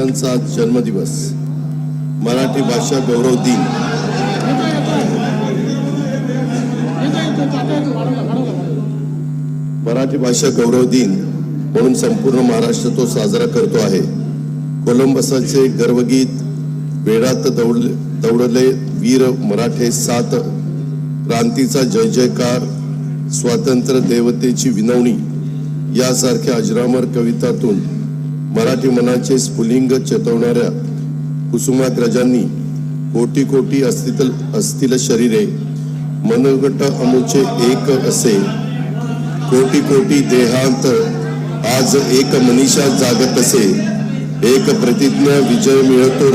त्यांचा जन्मदिवस. मराठी भाषा गौरव दिन. मराठी भाषा गौरव दिन म्हणून संपूर्ण महाराष्ट्र तो साजरा करतो आहे. कोलंबसाचे गर्वगीत वेळात दौडले दौडले वीर मराठे सात क्रांतीचा जय जयकार स्वातंत्र्य देवतेची विनवणी यासारख्या अजरामर कवितातून मराठी मनाचे स्फुलिंग चेतवणाऱ्या कुसुमाग्रजांनी कोटी कोटी असतील असतील शरीरे मनोगट अमुचे एक असे कोटी कोटी देहांत आज एक मनीषा जागत असे एक प्रतिज्ञा विजय मिळतो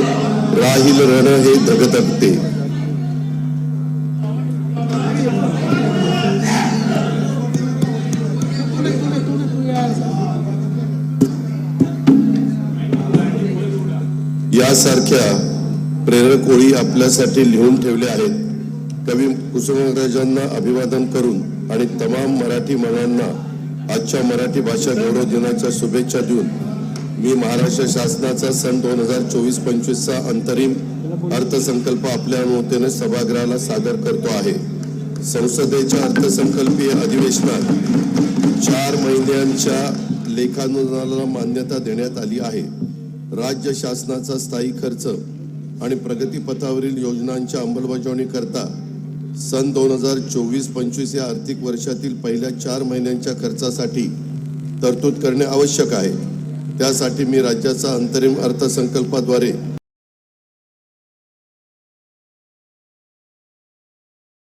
राहील रण हे धगधगते. यासारख्या प्रेरक ओळी आपल्यासाठी लिहून ठेवल्या आहेत. कवी कुसुमराजांना अभिवादन करून आणि तमाम मराठी मनांना आजच्या मराठी भाषा गौरव दिनाच्या शुभेच्छा देऊन मी महाराष्ट्र शासनाचा सन दोन हजार चोवीस पंचवीसचा अंतरिम अर्थसंकल्प आपल्या अनुमतीने सभागृहाला सादर करतो आहे. संसदेच्या अर्थसंकल्पीय अधिवेशनात चार महिन्यांच्या लेखानुदानाला मान्यता देण्यात आली आहे. राज्य शासनाचा स्थायी खर्च आणि प्रगतीपथावरील योजनांच्या अंमलबजावणी करता सन दोन हजार चोवीस पंचवीस या आर्थिक वर्षातील पहिल्या चार महिन्यांच्या खर्चासाठी तरतूद करणे आवश्यक आहे. त्यासाठी मी राज्याचा अंतरिम अर्थसंकल्पाद्वारे